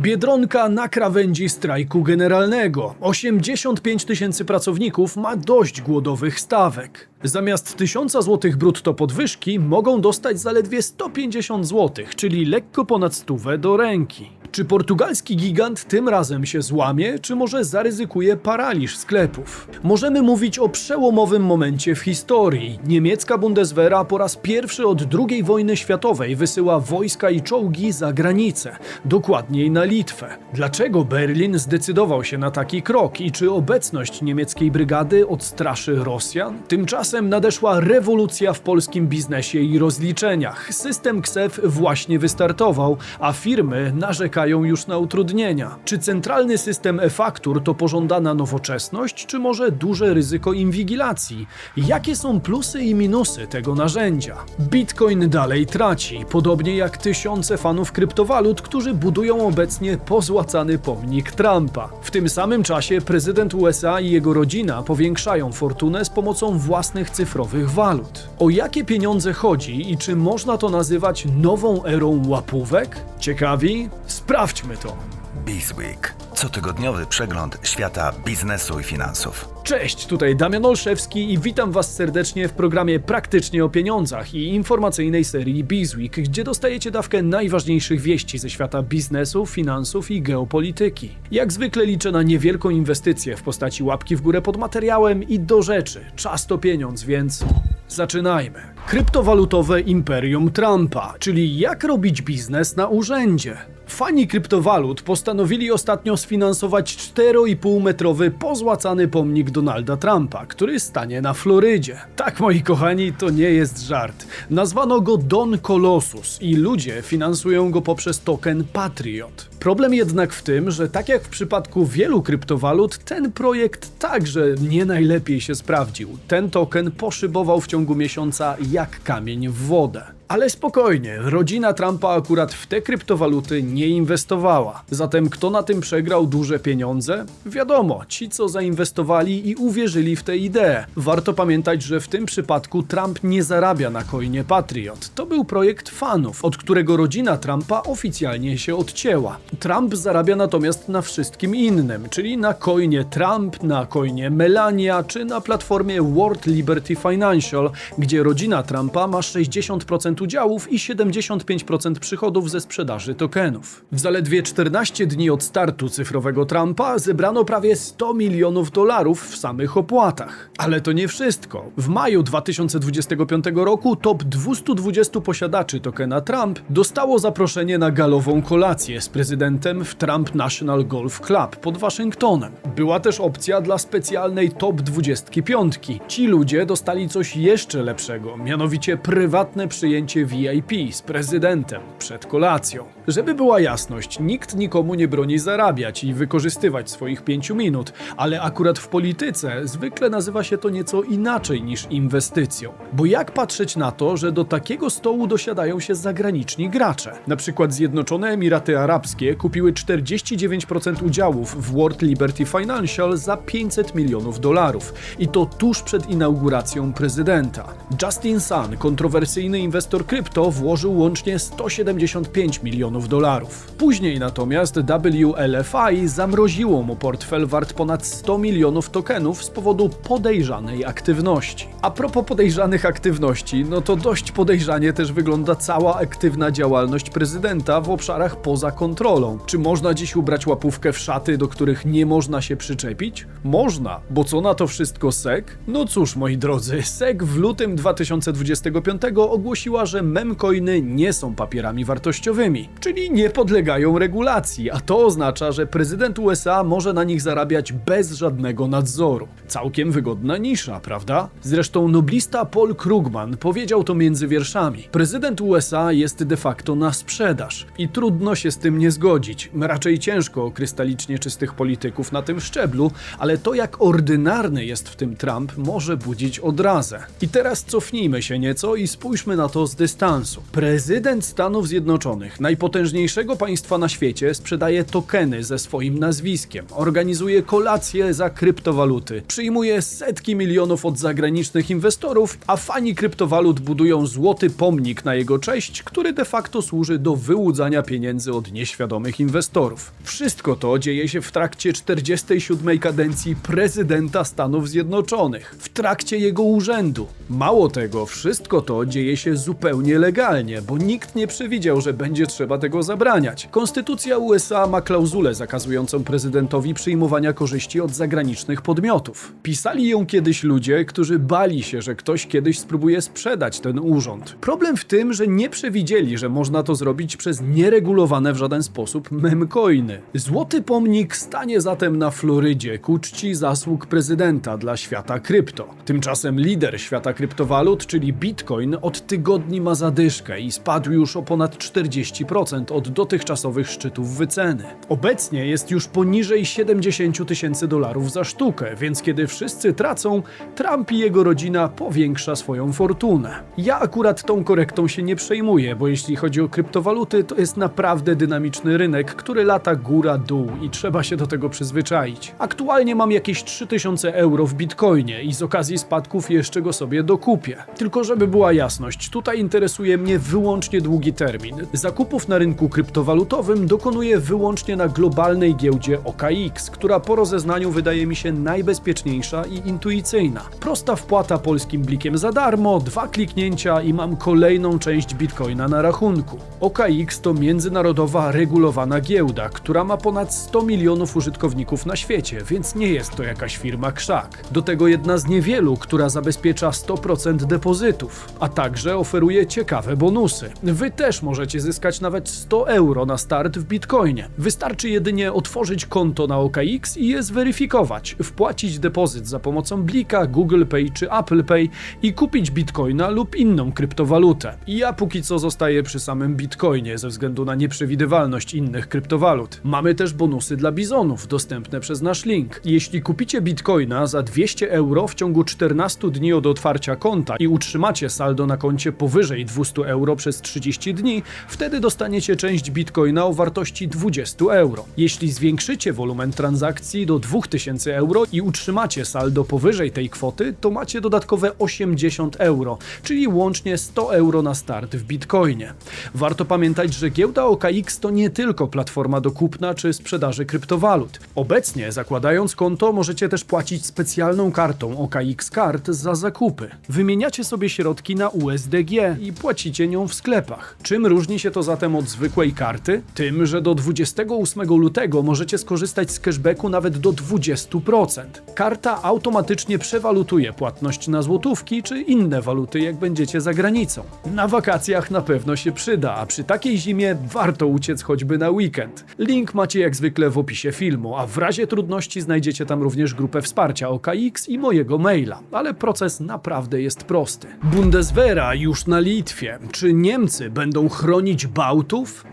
Biedronka na krawędzi strajku generalnego. 85 tysięcy pracowników ma dość głodowych stawek. Zamiast 1000 zł brutto podwyżki mogą dostać zaledwie 150 zł, czyli lekko ponad stówę do ręki. Czy portugalski gigant tym razem się złamie, czy może zaryzykuje paraliż sklepów? Możemy mówić o przełomowym momencie w historii. Niemiecka Bundeswehra po raz pierwszy od II wojny światowej wysyła wojska i czołgi za granicę, dokładniej na Litwę. Dlaczego Berlin zdecydował się na taki krok i czy obecność niemieckiej brygady odstraszy Rosjan? Tymczasem nadeszła rewolucja w polskim biznesie i rozliczeniach. System KSEF właśnie wystartował, a firmy narzekają już na utrudnienia. Czy centralny system e-faktur to pożądana nowoczesność, czy może duże ryzyko inwigilacji? Jakie są plusy i minusy tego narzędzia? Bitcoin dalej traci, podobnie jak tysiące fanów kryptowalut, którzy budują obecnie pozłacany pomnik Trumpa. W tym samym czasie prezydent USA i jego rodzina powiększają fortunę z pomocą własnych cyfrowych walut. O jakie pieniądze chodzi i czy można to nazywać nową erą łapówek? Ciekawi? Sprawdźmy to. Bizweek. Cotygodniowy przegląd świata biznesu i finansów. Cześć, tutaj Damian Olszewski i witam Was serdecznie w programie Praktycznie o pieniądzach i informacyjnej serii Bizweek, gdzie dostajecie dawkę najważniejszych wieści ze świata biznesu, finansów i geopolityki. Jak zwykle liczę na niewielką inwestycję w postaci łapki w górę pod materiałem i do rzeczy. Czas to pieniądz, więc zaczynajmy. Kryptowalutowe imperium Trumpa, czyli jak robić biznes na urzędzie. Fani kryptowalut postanowili ostatnio sfinansować 4,5 metrowy pozłacany pomnik Donalda Trumpa, który stanie na Florydzie. Tak, moi kochani, to nie jest żart. Nazwano go Don Colossus i ludzie finansują go poprzez token Patriot. Problem jednak w tym, że tak jak w przypadku wielu kryptowalut, ten projekt także nie najlepiej się sprawdził. Ten token poszybował w ciągu miesiąca jak kamień w wodę. Ale spokojnie, rodzina Trumpa akurat w te kryptowaluty nie inwestowała. Zatem kto na tym przegrał duże pieniądze? Wiadomo, ci co zainwestowali i uwierzyli w tę ideę. Warto pamiętać, że w tym przypadku Trump nie zarabia na coinie Patriot. To był projekt fanów, od którego rodzina Trumpa oficjalnie się odcięła. Trump zarabia natomiast na wszystkim innym, czyli na coinie Trump, na coinie Melania czy na platformie World Liberty Financial, gdzie rodzina Trumpa ma 60% udziałów i 75% przychodów ze sprzedaży tokenów. W zaledwie 14 dni od startu cyfrowego Trumpa zebrano prawie 100 milionów dolarów w samych opłatach. Ale to nie wszystko. W maju 2025 roku top 220 posiadaczy tokena Trump dostało zaproszenie na galową kolację z prezydentem w Trump National Golf Club pod Waszyngtonem. Była też opcja dla specjalnej top 25. Ci ludzie dostali coś jeszcze lepszego, mianowicie prywatne przyjęcie VIP z prezydentem przed kolacją. Żeby była jasność, nikt nikomu nie broni zarabiać i wykorzystywać swoich pięciu minut, ale akurat w polityce zwykle nazywa się to nieco inaczej niż inwestycją. Bo jak patrzeć na to, że do takiego stołu dosiadają się zagraniczni gracze? Na przykład Zjednoczone Emiraty Arabskie kupiły 49% udziałów w World Liberty Financial za 500 milionów dolarów i to tuż przed inauguracją prezydenta. Justin Sun, kontrowersyjny inwestor krypto, włożył łącznie 175 milionów dolarów. Później natomiast WLFI zamroziło mu portfel wart ponad 100 milionów tokenów z powodu podejrzanej aktywności. A propos podejrzanych aktywności, no to dość podejrzanie też wygląda cała aktywna działalność prezydenta w obszarach poza kontrolą. Czy można dziś ubrać łapówkę w szaty, do których nie można się przyczepić? Można, bo co na to wszystko SEC? No cóż, moi drodzy, SEC w lutym 2025 ogłosiła, że memcoiny nie są papierami wartościowymi, czyli nie podlegają regulacji, a to oznacza, że prezydent USA może na nich zarabiać bez żadnego nadzoru. Całkiem wygodna nisza, prawda? Zresztą noblista Paul Krugman powiedział to między wierszami. Prezydent USA jest de facto na sprzedaż i trudno się z tym nie zgodzić. Raczej ciężko o krystalicznie czystych polityków na tym szczeblu, ale to jak ordynarny jest w tym Trump może budzić odrazę. I teraz cofnijmy się nieco i spójrzmy na to z dystansu. Prezydent Stanów Zjednoczonych, najpotężniejszy najpotężniejszego państwa na świecie sprzedaje tokeny ze swoim nazwiskiem, organizuje kolacje za kryptowaluty, przyjmuje setki milionów od zagranicznych inwestorów, a fani kryptowalut budują złoty pomnik na jego cześć, który de facto służy do wyłudzania pieniędzy od nieświadomych inwestorów. Wszystko to dzieje się w trakcie 47. kadencji prezydenta Stanów Zjednoczonych, w trakcie jego urzędu. Mało tego, wszystko to dzieje się zupełnie legalnie, bo nikt nie przewidział, że będzie trzeba tego zabraniać. Konstytucja USA ma klauzulę zakazującą prezydentowi przyjmowania korzyści od zagranicznych podmiotów. Pisali ją kiedyś ludzie, którzy bali się, że ktoś kiedyś spróbuje sprzedać ten urząd. Problem w tym, że nie przewidzieli, że można to zrobić przez nieregulowane w żaden sposób memcoiny. Złoty pomnik stanie zatem na Florydzie ku czci zasług prezydenta dla świata krypto. Tymczasem lider świata kryptowalut, czyli Bitcoin, od tygodni ma zadyszkę i spadł już o ponad 40% od dotychczasowych szczytów wyceny. Obecnie jest już poniżej 70 000 tysięcy dolarów za sztukę, więc kiedy wszyscy tracą, Trump i jego rodzina powiększa swoją fortunę. Ja akurat tą korektą się nie przejmuję, bo jeśli chodzi o kryptowaluty, to jest naprawdę dynamiczny rynek, który lata góra-dół i trzeba się do tego przyzwyczaić. Aktualnie mam jakieś 3000 euro w bitcoinie i z okazji spadków jeszcze go sobie dokupię. Tylko żeby była jasność, tutaj interesuje mnie wyłącznie długi termin. Zakupów na rynku kryptowalutowym dokonuję wyłącznie na globalnej giełdzie OKX, która po rozeznaniu wydaje mi się najbezpieczniejsza i intuicyjna. Prosta wpłata polskim blikiem za darmo, dwa kliknięcia i mam kolejną część bitcoina na rachunku. OKX to międzynarodowa regulowana giełda, która ma ponad 100 milionów użytkowników na świecie, więc nie jest to jakaś firma krzak. Do tego jedna z niewielu, która zabezpiecza 100% depozytów, a także oferuje ciekawe bonusy. Wy też możecie zyskać nawet 100 euro na start w bitcoinie. Wystarczy jedynie otworzyć konto na OKX i je zweryfikować, wpłacić depozyt za pomocą Blika, Google Pay czy Apple Pay i kupić bitcoina lub inną kryptowalutę. Ja póki co zostaję przy samym bitcoinie ze względu na nieprzewidywalność innych kryptowalut. Mamy też bonusy dla bizonów dostępne przez nasz link. Jeśli kupicie bitcoina za 200 euro w ciągu 14 dni od otwarcia konta i utrzymacie saldo na koncie powyżej 200 euro przez 30 dni, wtedy dostaniecie część bitcoina o wartości 20 euro. Jeśli zwiększycie wolumen transakcji do 2000 euro i utrzymacie saldo powyżej tej kwoty, to macie dodatkowe 80 euro, czyli łącznie 100 euro na start w bitcoinie. Warto pamiętać, że giełda OKX to nie tylko platforma do kupna czy sprzedaży kryptowalut. Obecnie, zakładając konto, możecie też płacić specjalną kartą OKX Card za zakupy. Wymieniacie sobie środki na USDG i płacicie nią w sklepach. Czym różni się to zatem od zwykłej karty? Tym, że do 28 lutego możecie skorzystać z cashbacku nawet do 20%. Karta automatycznie przewalutuje płatność na złotówki czy inne waluty, jak będziecie za granicą. Na wakacjach na pewno się przyda, a przy takiej zimie warto uciec choćby na weekend. Link macie jak zwykle w opisie filmu, a w razie trudności znajdziecie tam również grupę wsparcia OKX i mojego maila, ale proces naprawdę jest prosty. Bundeswehra już na Litwie. Czy Niemcy będą chronić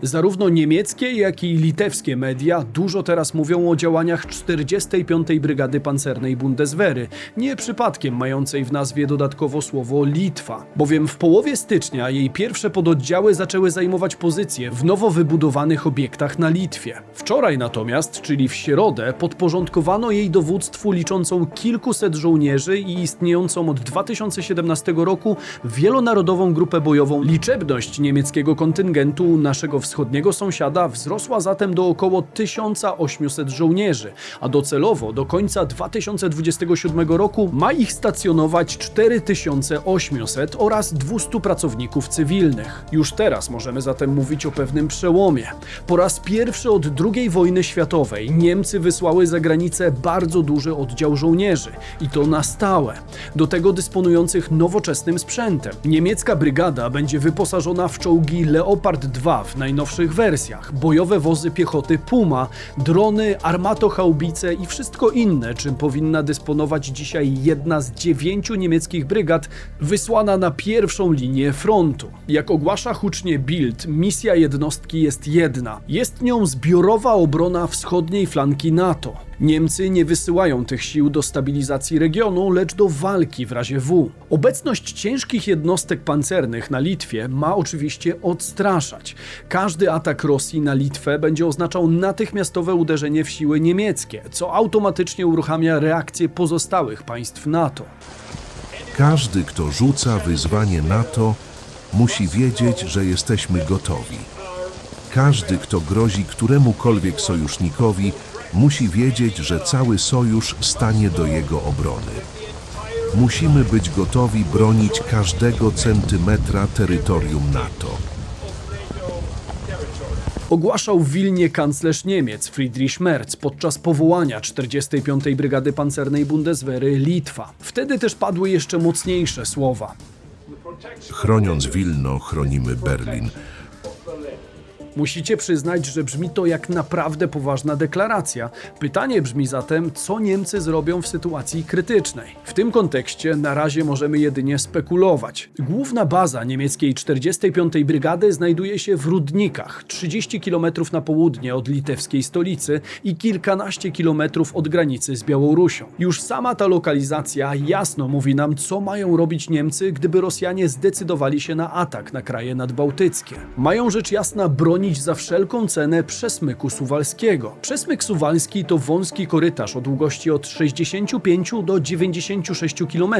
Zarówno niemieckie, jak i litewskie media dużo teraz mówią o działaniach 45. Brygady Pancernej Bundeswehry, nie przypadkiem mającej w nazwie dodatkowo słowo Litwa, bowiem w połowie stycznia jej pierwsze pododdziały zaczęły zajmować pozycje w nowo wybudowanych obiektach na Litwie. Wczoraj natomiast, czyli w środę, podporządkowano jej dowództwu liczącą kilkuset żołnierzy i istniejącą od 2017 roku wielonarodową grupę bojową. Liczebność niemieckiego kontyngentu naszego wschodniego sąsiada wzrosła zatem do około 1800 żołnierzy, a docelowo do końca 2027 roku ma ich stacjonować 4800 oraz 200 pracowników cywilnych. Już teraz możemy zatem mówić o pewnym przełomie. Po raz pierwszy od II wojny światowej Niemcy wysłały za granicę bardzo duży oddział żołnierzy i to na stałe. Do tego dysponujących nowoczesnym sprzętem. Niemiecka brygada będzie wyposażona w czołgi Leopard 2 w najnowszych wersjach, bojowe wozy piechoty Puma, drony, armatochaubice i wszystko inne, czym powinna dysponować dzisiaj jedna z dziewięciu niemieckich brygad wysłana na pierwszą linię frontu. Jak ogłasza hucznie Bild, misja jednostki jest jedna. Jest nią zbiorowa obrona wschodniej flanki NATO. Niemcy nie wysyłają tych sił do stabilizacji regionu, lecz do walki w razie W. Obecność ciężkich jednostek pancernych na Litwie ma oczywiście odstraszać. Każdy atak Rosji na Litwę będzie oznaczał natychmiastowe uderzenie w siły niemieckie, co automatycznie uruchamia reakcję pozostałych państw NATO. Każdy, kto rzuca wyzwanie NATO, musi wiedzieć, że jesteśmy gotowi. Każdy, kto grozi któremukolwiek sojusznikowi, musi wiedzieć, że cały sojusz stanie do jego obrony. Musimy być gotowi bronić każdego centymetra terytorium NATO. Ogłaszał w Wilnie kanclerz Niemiec Friedrich Merz podczas powołania 45. Brygady Pancernej Bundeswehry Litwa. Wtedy też padły jeszcze mocniejsze słowa. Chroniąc Wilno, chronimy Berlin. Musicie przyznać, że brzmi to jak naprawdę poważna deklaracja. Pytanie brzmi zatem, co Niemcy zrobią w sytuacji krytycznej. W tym kontekście na razie możemy jedynie spekulować. Główna baza niemieckiej 45. Brygady znajduje się w Rudnikach, 30 km na południe od litewskiej stolicy i kilkanaście kilometrów od granicy z Białorusią. Już sama ta lokalizacja jasno mówi nam, co mają robić Niemcy, gdyby Rosjanie zdecydowali się na atak na kraje nadbałtyckie. Mają rzecz jasna bronić za wszelką cenę przesmyku suwalskiego. Przesmyk suwalski to wąski korytarz o długości od 65 do 96 km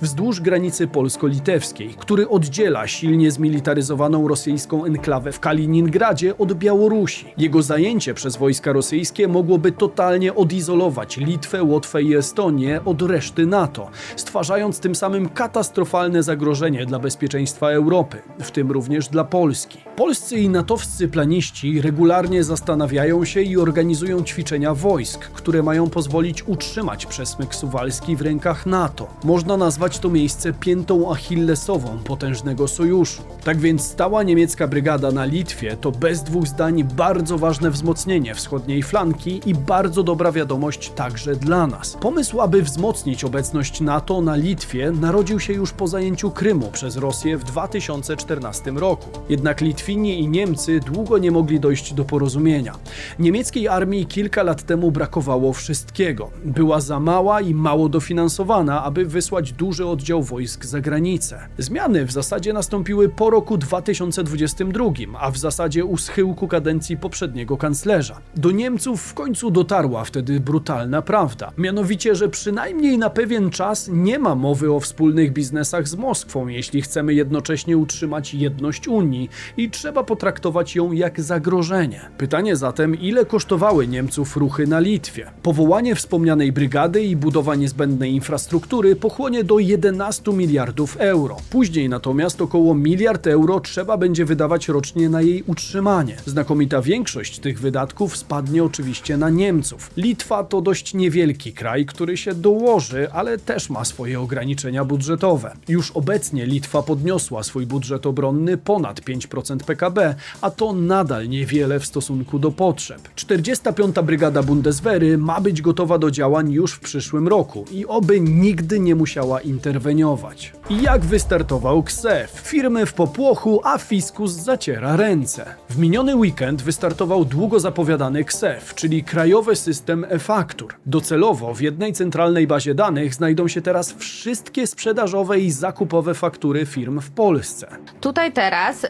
wzdłuż granicy polsko-litewskiej, który oddziela silnie zmilitaryzowaną rosyjską enklawę w Kaliningradzie od Białorusi. Jego zajęcie przez wojska rosyjskie mogłoby totalnie odizolować Litwę, Łotwę i Estonię od reszty NATO, stwarzając tym samym katastrofalne zagrożenie dla bezpieczeństwa Europy, w tym również dla Polski. Polscy i natowscy planiści regularnie zastanawiają się i organizują ćwiczenia wojsk, które mają pozwolić utrzymać przesmyk suwalski w rękach NATO. Można nazwać to miejsce piętą achillesową potężnego sojuszu. Tak więc stała niemiecka brygada na Litwie to bez dwóch zdań bardzo ważne wzmocnienie wschodniej flanki i bardzo dobra wiadomość także dla nas. Pomysł, aby wzmocnić obecność NATO na Litwie narodził się już po zajęciu Krymu przez Rosję w 2014 roku. Jednak Litwini i Niemcy długo nie mogli dojść do porozumienia. Niemieckiej armii kilka lat temu brakowało wszystkiego. Była za mała i mało dofinansowana, aby wysłać duży oddział wojsk za granicę. Zmiany w zasadzie nastąpiły po roku 2022, a w zasadzie u schyłku kadencji poprzedniego kanclerza. Do Niemców w końcu dotarła wtedy brutalna prawda. Mianowicie, że przynajmniej na pewien czas nie ma mowy o wspólnych biznesach z Moskwą, jeśli chcemy jednocześnie utrzymać jedność Unii i trzeba potraktować ją jak zagrożenie. Pytanie zatem, ile kosztowały Niemców ruchy na Litwie? Powołanie wspomnianej brygady i budowa niezbędnej infrastruktury pochłonie do 11 miliardów euro. Później natomiast około miliard euro trzeba będzie wydawać rocznie na jej utrzymanie. Znakomita większość tych wydatków spadnie oczywiście na Niemców. Litwa to dość niewielki kraj, który się dołoży, ale też ma swoje ograniczenia budżetowe. Już obecnie Litwa podniosła swój budżet obronny ponad 5% PKB, a to nadal niewiele w stosunku do potrzeb. 45. Brygada Bundeswehry ma być gotowa do działań już w przyszłym roku i oby nigdy nie musiała interweniować. Jak wystartował KSEF? Firmy w popłochu, a fiskus zaciera ręce. W miniony weekend wystartował długo zapowiadany KSEF, czyli Krajowy System e-Faktur. Docelowo w jednej centralnej bazie danych znajdą się teraz wszystkie sprzedażowe i zakupowe faktury firm w Polsce. Tutaj teraz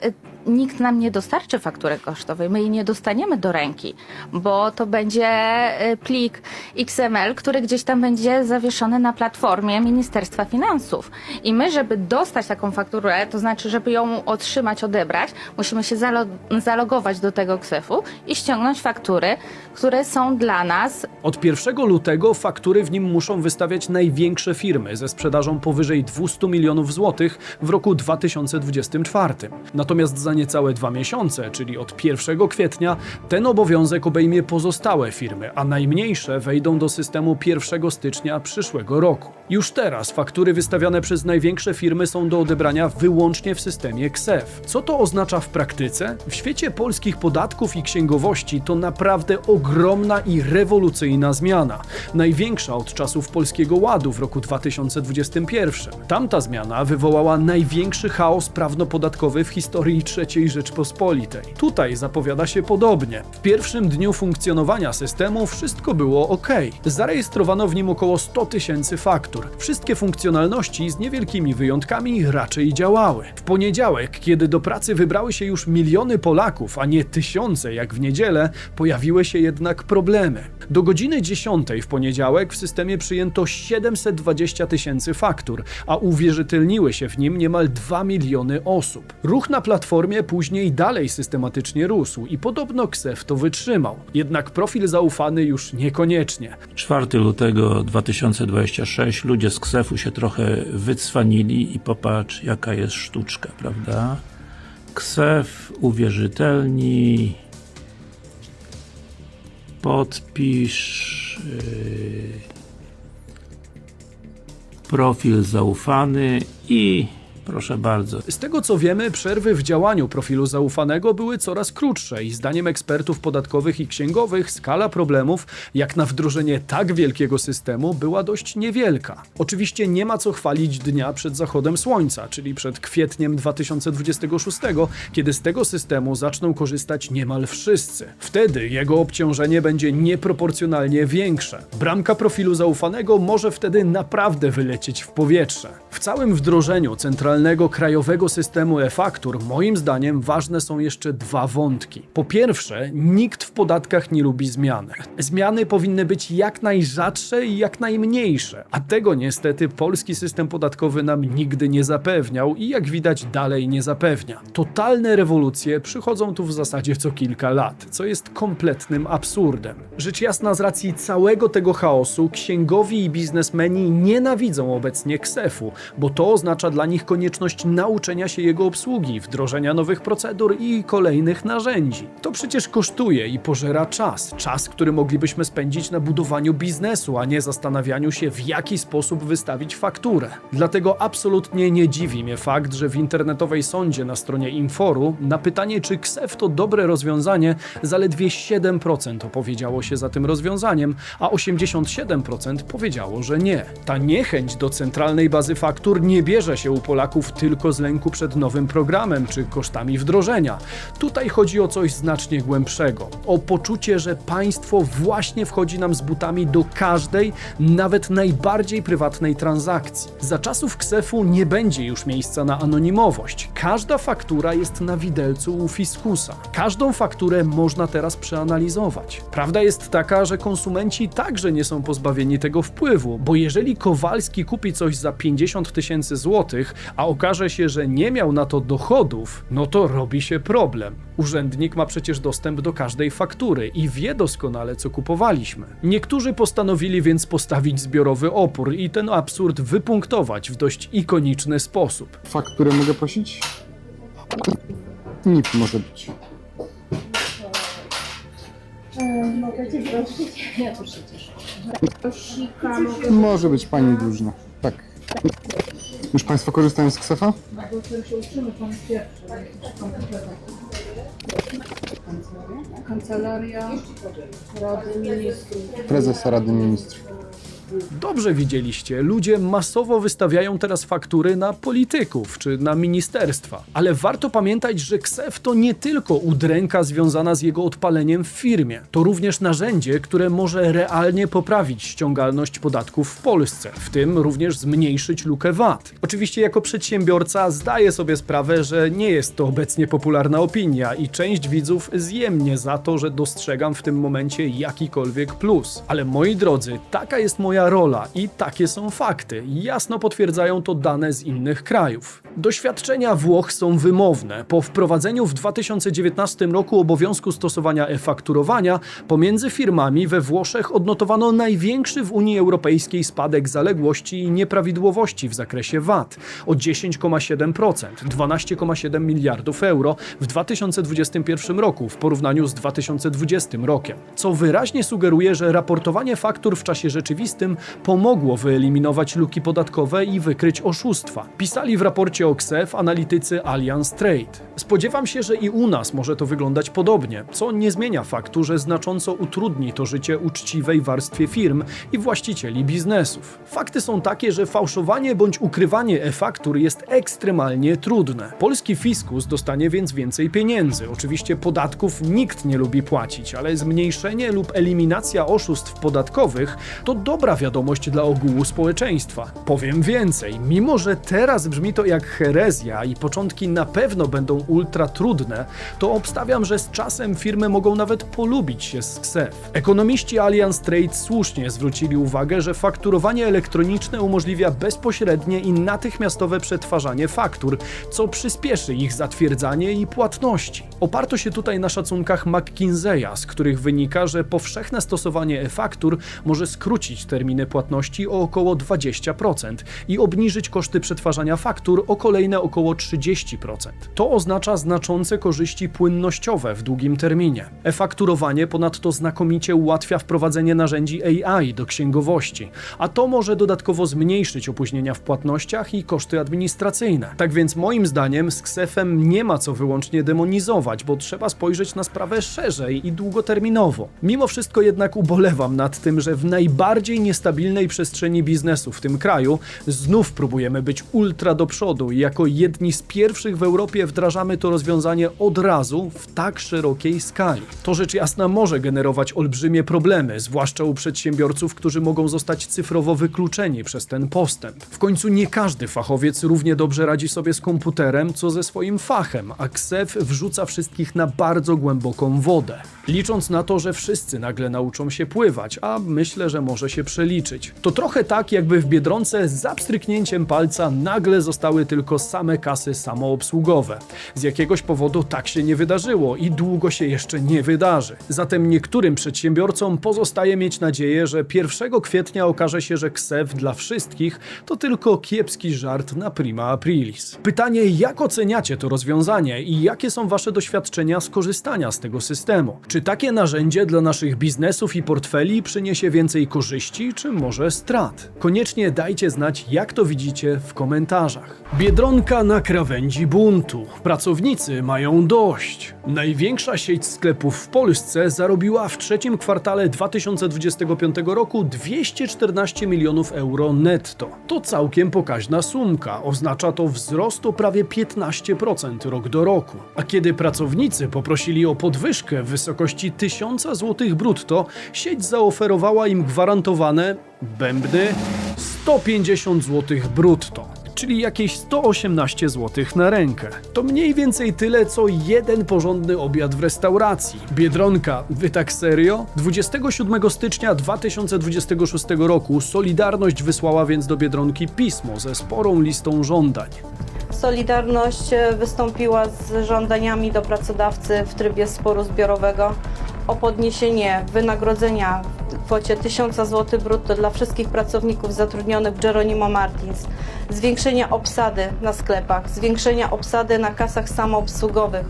nikt nam nie dostarczy faktury kosztowej, my jej nie dostaniemy do ręki, bo to będzie y, plik XML, który gdzieś tam będzie zawieszony na platformie Ministerstwa Finansów. I my, żeby dostać taką fakturę, to znaczy, żeby ją otrzymać, odebrać, musimy się zalo- zalogować do tego KSEF-u i ściągnąć faktury, które są dla nas Od 1 lutego faktury w nim muszą wystawiać największe firmy ze sprzedażą powyżej 200 milionów złotych w roku 2024. Natomiast za niecałe dwa miesiące, czyli od 1 kwietnia, ten obowiązek obejmie pozostałe firmy, a najmniejsze wejdą do systemu 1 stycznia przyszłego roku. Już teraz faktury wystawiane przez największe firmy są do odebrania wyłącznie w systemie KSEF. Co to oznacza w praktyce? W świecie polskich podatków i księgowości to naprawdę ogromna i rewolucyjna zmiana. Największa od czasów Polskiego Ładu w roku 2021. Tamta zmiana wywołała największy chaos prawno-podatkowy w historii Rzeczpospolitej. Tutaj zapowiada się podobnie. W pierwszym dniu funkcjonowania systemu wszystko było ok. Zarejestrowano w nim około 100 tysięcy faktur. Wszystkie funkcjonalności z niewielkimi wyjątkami raczej działały. W poniedziałek, kiedy do pracy wybrały się już miliony Polaków, a nie tysiące jak w niedzielę, pojawiły się jednak problemy. Do godziny 10 w poniedziałek w systemie przyjęto 720 tysięcy faktur, a uwierzytelniły się w nim niemal 2 miliony osób. Ruch na platformie później dalej systematycznie rósł i podobno KSEF to wytrzymał. Jednak profil zaufany już niekoniecznie. 4 lutego 2026 ludzie z Ksefu się trochę wycwanili i popatrz jaka jest sztuczka, prawda? Ksef uwierzytelni podpisz yy, profil zaufany i proszę bardzo Z tego co wiemy, przerwy w działaniu profilu zaufanego były coraz krótsze i zdaniem ekspertów podatkowych i księgowych skala problemów, jak na wdrożenie tak wielkiego systemu, była dość niewielka. Oczywiście nie ma co chwalić dnia przed zachodem słońca, czyli przed kwietniem 2026, kiedy z tego systemu zaczną korzystać niemal wszyscy. Wtedy jego obciążenie będzie nieproporcjonalnie większe. Bramka profilu zaufanego może wtedy naprawdę wylecieć w powietrze. W całym wdrożeniu centralnego krajowego systemu e-faktur, moim zdaniem, ważne są jeszcze dwa wątki. Po pierwsze, nikt w podatkach nie lubi zmiany. Zmiany powinny być jak najrzadsze i jak najmniejsze, a tego niestety polski system podatkowy nam nigdy nie zapewniał i jak widać dalej nie zapewnia. Totalne rewolucje przychodzą tu w zasadzie co kilka lat, co jest kompletnym absurdem. Rzecz jasna, z racji całego tego chaosu, księgowi i biznesmeni nienawidzą obecnie KSEF-u, bo to oznacza dla nich konieczność nauczenia się jego obsługi, wdrożenia nowych procedur i kolejnych narzędzi. To przecież kosztuje i pożera czas. Czas, który moglibyśmy spędzić na budowaniu biznesu, a nie zastanawianiu się, w jaki sposób wystawić fakturę. Dlatego absolutnie nie dziwi mnie fakt, że w internetowej sądzie na stronie Inforu na pytanie, czy KSEF to dobre rozwiązanie, zaledwie 7% opowiedziało się za tym rozwiązaniem, a 87% powiedziało, że nie. Ta niechęć do centralnej bazy faktur nie bierze się u Polaków tylko z lęku przed nowym programem czy kosztami wdrożenia. Tutaj chodzi o coś znacznie głębszego. O poczucie, że państwo właśnie wchodzi nam z butami do każdej, nawet najbardziej prywatnej transakcji. Za czasów KSEF-u nie będzie już miejsca na anonimowość. Każda faktura jest na widelcu u fiskusa. Każdą fakturę można teraz przeanalizować. Prawda jest taka, że konsumenci także nie są pozbawieni tego wpływu, bo jeżeli Kowalski kupi coś za 50 tysięcy złotych, a okaże się, że nie miał na to dochodów, no to robi się problem. Urzędnik ma przecież dostęp do każdej faktury i wie doskonale, co kupowaliśmy. Niektórzy postanowili więc postawić zbiorowy opór i ten absurd wypunktować w dość ikoniczny sposób. Fakturę mogę prosić? NIP może być. Mogę cię prosić? Ja to przecież. Prosika mogę, Może być pani dłużna. Tak. Już państwo korzystają z Ksefa? Kancelaria Rady Ministrów. Prezesa Rady Ministrów. Dobrze widzieliście, ludzie masowo wystawiają teraz faktury na polityków czy na ministerstwa. Ale warto pamiętać, że KSEF to nie tylko udręka związana z jego odpaleniem w firmie. To również narzędzie, które może realnie poprawić ściągalność podatków w Polsce, w tym również zmniejszyć lukę VAT. Oczywiście jako przedsiębiorca zdaję sobie sprawę, że nie jest to obecnie popularna opinia i część widzów zje mnie za to, że dostrzegam w tym momencie jakikolwiek plus. Ale moi drodzy, taka jest moja rola i takie są fakty. Jasno potwierdzają to dane z innych krajów. Doświadczenia Włoch są wymowne. Po wprowadzeniu w 2019 roku obowiązku stosowania e-fakturowania pomiędzy firmami we Włoszech odnotowano największy w Unii Europejskiej spadek zaległości i nieprawidłowości w zakresie VAT o 10,7%, 12,7 miliardów euro w 2021 roku w porównaniu z 2020 rokiem, co wyraźnie sugeruje, że raportowanie faktur w czasie rzeczywistym tym pomogło wyeliminować luki podatkowe i wykryć oszustwa. Pisali w raporcie o analitycy Allianz Trade. Spodziewam się, że i u nas może to wyglądać podobnie, co nie zmienia faktu, że znacząco utrudni to życie uczciwej warstwie firm i właścicieli biznesów. Fakty są takie, że fałszowanie bądź ukrywanie e-faktur jest ekstremalnie trudne. Polski fiskus dostanie więc więcej pieniędzy. Oczywiście podatków nikt nie lubi płacić, ale zmniejszenie lub eliminacja oszustw podatkowych to dobra wiadomość dla ogółu społeczeństwa. Powiem więcej, mimo że teraz brzmi to jak herezja i początki na pewno będą ultra trudne, to obstawiam, że z czasem firmy mogą nawet polubić się z KSEF. Ekonomiści Allianz Trade słusznie zwrócili uwagę, że fakturowanie elektroniczne umożliwia bezpośrednie i natychmiastowe przetwarzanie faktur, co przyspieszy ich zatwierdzanie i płatności. Oparto się tutaj na szacunkach McKinseya, z których wynika, że powszechne stosowanie e-faktur może skrócić terminy płatności o około 20% i obniżyć koszty przetwarzania faktur o kolejne około 30%. To oznacza znaczące korzyści płynnościowe w długim terminie. E-fakturowanie ponadto znakomicie ułatwia wprowadzenie narzędzi AI do księgowości, a to może dodatkowo zmniejszyć opóźnienia w płatnościach i koszty administracyjne. Tak więc moim zdaniem z KSEF-em nie ma co wyłącznie demonizować, bo trzeba spojrzeć na sprawę szerzej i długoterminowo. Mimo wszystko jednak ubolewam nad tym, że w najbardziej niestabilnej przestrzeni biznesu w tym kraju znów próbujemy być ultra do przodu i jako jedni z pierwszych w Europie wdrażamy to rozwiązanie od razu w tak szerokiej skali. To rzecz jasna może generować olbrzymie problemy, zwłaszcza u przedsiębiorców, którzy mogą zostać cyfrowo wykluczeni przez ten postęp. W końcu nie każdy fachowiec równie dobrze radzi sobie z komputerem, co ze swoim fachem, a KSEF wrzuca wszystkich na bardzo głęboką wodę. Licząc na to, że wszyscy nagle nauczą się pływać, a myślę, że może się przeliczyć. To trochę tak, jakby w Biedronce za pstryknięciem palca nagle zostały tylko same kasy samoobsługowe. Z jakiegoś powodu tak się nie wydarzyło i długo się jeszcze nie wydarzy. Zatem niektórym przedsiębiorcom pozostaje mieć nadzieję, że 1 kwietnia okaże się, że KSEF dla wszystkich to tylko kiepski żart na prima aprilis. Pytanie, jak oceniacie to rozwiązanie i jakie są wasze doświadczenia z korzystania z tego systemu? Czy takie narzędzie dla naszych biznesów i portfeli przyniesie więcej korzyści, czy może strat? Koniecznie dajcie znać, jak to widzicie w komentarzach. Biedronka na krawędzi buntu. Pracownicy mają dość. Największa sieć sklepów w Polsce zarobiła w trzecim kwartale 2025 roku 214 milionów euro netto. To całkiem pokaźna sumka. Oznacza to wzrost o prawie 15% rok do roku. A kiedy pracownicy poprosili o podwyżkę w wysokości 1000 zł brutto, sieć zaoferowała im gwarantowane bębny 150 zł brutto czyli jakieś 118 zł na rękę. To mniej więcej tyle, co jeden porządny obiad w restauracji. Biedronka, wy tak serio? 27 stycznia 2026 roku Solidarność wysłała więc do Biedronki pismo ze sporą listą żądań. Solidarność e, wystąpiła z żądaniami do pracodawcy w trybie sporu zbiorowego o podniesienie wynagrodzenia kwocie 1000 zł brutto dla wszystkich pracowników zatrudnionych w Geronimo Martins, zwiększenia obsady na sklepach, zwiększenia obsady na kasach samoobsługowych,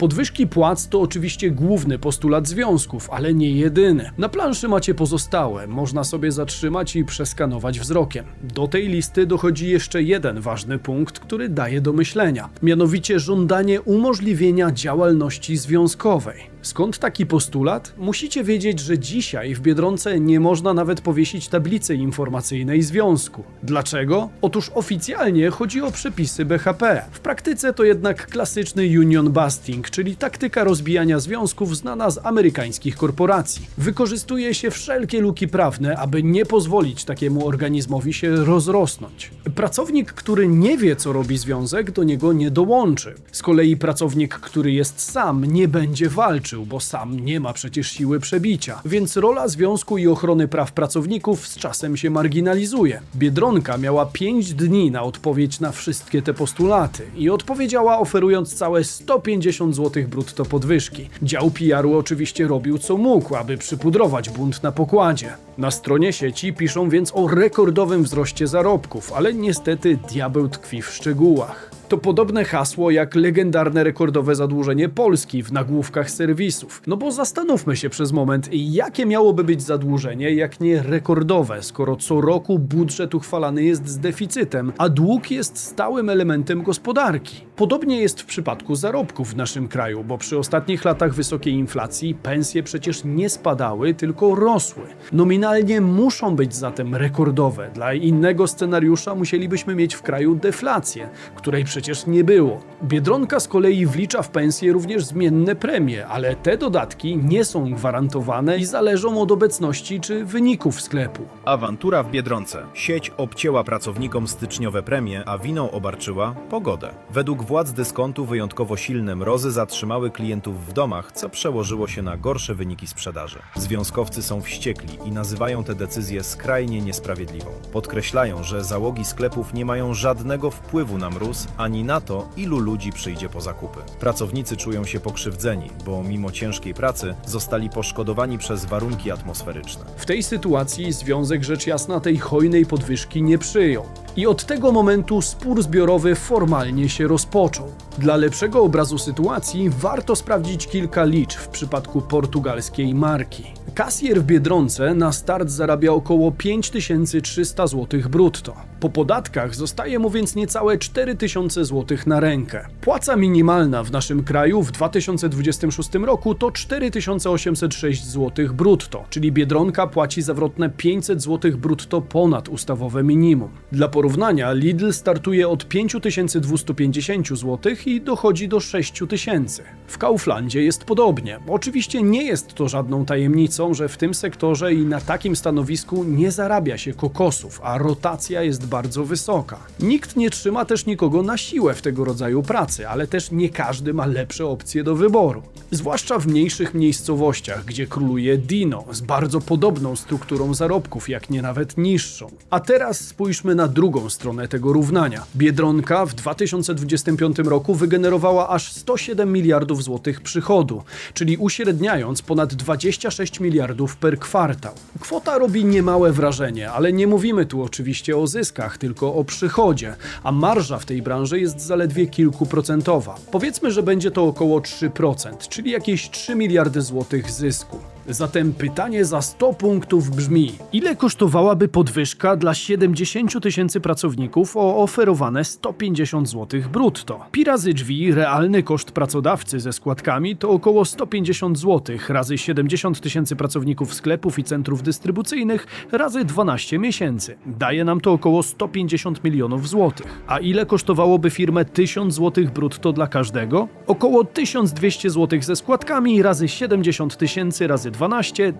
Podwyżki płac to oczywiście główny postulat związków, ale nie jedyny. Na planszy macie pozostałe, można sobie zatrzymać i przeskanować wzrokiem. Do tej listy dochodzi jeszcze jeden ważny punkt, który daje do myślenia. Mianowicie żądanie umożliwienia działalności związkowej. Skąd taki postulat? Musicie wiedzieć, że dzisiaj w Biedronce nie można nawet powiesić tablicy informacyjnej związku. Dlaczego? Otóż oficjalnie chodzi o przepisy BHP. W praktyce to jednak klasyczny union busting, czyli taktyka rozbijania związków znana z amerykańskich korporacji. Wykorzystuje się wszelkie luki prawne, aby nie pozwolić takiemu organizmowi się rozrosnąć. Pracownik, który nie wie, co robi związek, do niego nie dołączy. Z kolei pracownik, który jest sam, nie będzie walczył, bo sam nie ma przecież siły przebicia. Więc rola związku i ochrony praw pracowników z czasem się marginalizuje. Biedronka miała 5 dni na odpowiedź na wszystkie te postulaty i odpowiedziała oferując całe 150 zł brutto podwyżki. Dział PR-u oczywiście robił co mógł, aby przypudrować bunt na pokładzie. Na stronie sieci piszą więc o rekordowym wzroście zarobków, ale niestety diabeł tkwi w szczegółach. To podobne hasło jak legendarne rekordowe zadłużenie Polski w nagłówkach serwisów. No bo zastanówmy się przez moment, jakie miałoby być zadłużenie, jak nie rekordowe, skoro co roku budżet uchwalany jest z deficytem, a dług jest stałym elementem gospodarki. Podobnie jest w przypadku zarobków w naszym kraju, bo przy ostatnich latach wysokiej inflacji pensje przecież nie spadały, tylko rosły. Nominalnie muszą być zatem rekordowe. Dla innego scenariusza musielibyśmy mieć w kraju deflację, której przecież nie było. Biedronka z kolei wlicza w pensje również zmienne premie, ale te dodatki nie są gwarantowane i zależą od obecności czy wyników sklepu. Awantura w Biedronce. Sieć obcięła pracownikom styczniowe premie, a winą obarczyła pogodę. Według władz dyskontu wyjątkowo silne mrozy zatrzymały klientów w domach, co przełożyło się na gorsze wyniki sprzedaży. Związkowcy są wściekli i nazywają tę decyzję skrajnie niesprawiedliwą. Podkreślają, że załogi sklepów nie mają żadnego wpływu na mróz ani na to, ilu ludzi przyjdzie po zakupy. Pracownicy czują się pokrzywdzeni, bo mimo ciężkiej pracy zostali poszkodowani przez warunki atmosferyczne. W tej sytuacji związek rzecz jasna tej hojnej podwyżki nie przyjął. I od tego momentu spór zbiorowy formalnie się rozpoczął. Dla lepszego obrazu sytuacji warto sprawdzić kilka liczb w przypadku portugalskiej marki. Kasjer w Biedronce na start zarabia około 5300 zł brutto. Po podatkach zostaje mu więc niecałe 4000 zł na rękę. Płaca minimalna w naszym kraju w 2026 roku to 4806 zł brutto, czyli Biedronka płaci zawrotne 500 zł brutto ponad ustawowe minimum. Dla porównania Lidl startuje od 5250 zł i dochodzi do 6000. W Kauflandzie jest podobnie. Oczywiście nie jest to żadną tajemnicą, że w tym sektorze i na takim stanowisku nie zarabia się kokosów, a rotacja jest bardzo wysoka. Nikt nie trzyma też nikogo na siłę w tego rodzaju pracy, ale też nie każdy ma lepsze opcje do wyboru. Zwłaszcza w mniejszych miejscowościach, gdzie króluje Dino z bardzo podobną strukturą zarobków, jak nie nawet niższą. A teraz spójrzmy na drugą stronę tego równania. Biedronka w 2025 roku wygenerowała aż 107 miliardów złotych przychodu, czyli uśredniając ponad 26 miliardów per kwartał. Kwota robi niemałe wrażenie, ale nie mówimy tu oczywiście o zyskach, tylko o przychodzie, a marża w tej branży jest zaledwie kilkuprocentowa. Powiedzmy, że będzie to około 3%, czyli jakieś 3 miliardy złotych zysku. Zatem pytanie za 100 punktów brzmi: ile kosztowałaby podwyżka dla 70 tysięcy pracowników o oferowane 150 zł brutto? Pi razy drzwi, realny koszt pracodawcy ze składkami to około 150 zł razy 70 tysięcy pracowników sklepów i centrów dystrybucyjnych razy 12 miesięcy. Daje nam to około 150 milionów złotych. A ile kosztowałoby firmę 1000 zł brutto dla każdego? Około 1200 zł ze składkami razy 70 tysięcy razy 12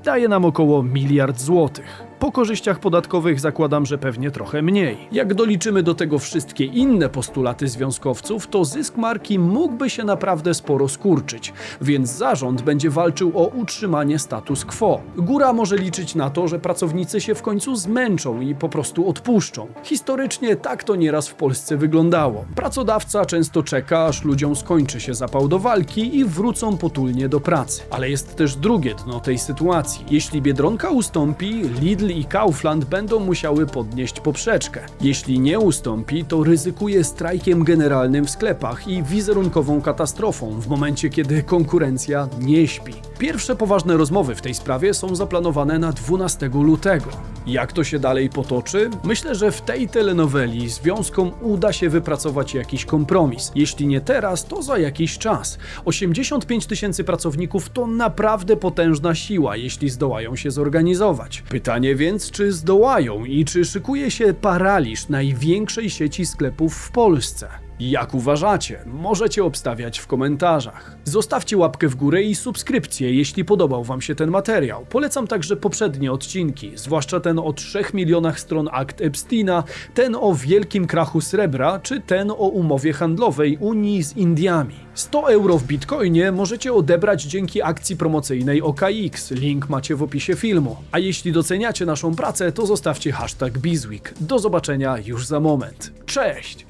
daje nam około miliard złotych. Po korzyściach podatkowych zakładam, że pewnie trochę mniej. Jak doliczymy do tego wszystkie inne postulaty związkowców, to zysk marki mógłby się naprawdę sporo skurczyć, więc zarząd będzie walczył o utrzymanie status quo. Góra może liczyć na to, że pracownicy się w końcu zmęczą i po prostu odpuszczą. Historycznie tak to nieraz w Polsce wyglądało. Pracodawca często czeka, aż ludziom skończy się zapał do walki i wrócą potulnie do pracy. Ale jest też drugie dno tej sytuacji. Jeśli Biedronka ustąpi, Lidl i Kaufland będą musiały podnieść poprzeczkę. Jeśli nie ustąpi, to ryzykuje strajkiem generalnym w sklepach i wizerunkową katastrofą w momencie, kiedy konkurencja nie śpi. Pierwsze poważne rozmowy w tej sprawie są zaplanowane na 12 lutego. Jak to się dalej potoczy? Myślę, że w tej telenoweli związkom uda się wypracować jakiś kompromis. Jeśli nie teraz, to za jakiś czas. 85 tysięcy pracowników to naprawdę potężna siła, jeśli zdołają się zorganizować. Pytanie więc, czy zdołają i czy szykuje się paraliż największej sieci sklepów w Polsce? Jak uważacie? Możecie obstawiać w komentarzach. Zostawcie łapkę w górę i subskrypcję, jeśli podobał Wam się ten materiał. Polecam także poprzednie odcinki, zwłaszcza ten o 3 milionach stron akt Epsteina, ten o wielkim krachu srebra, czy ten o umowie handlowej Unii z Indiami. 100 euro w bitcoinie możecie odebrać dzięki akcji promocyjnej OKX. Link macie w opisie filmu. A jeśli doceniacie naszą pracę, to zostawcie hashtag Bizweek. Do zobaczenia już za moment. Cześć!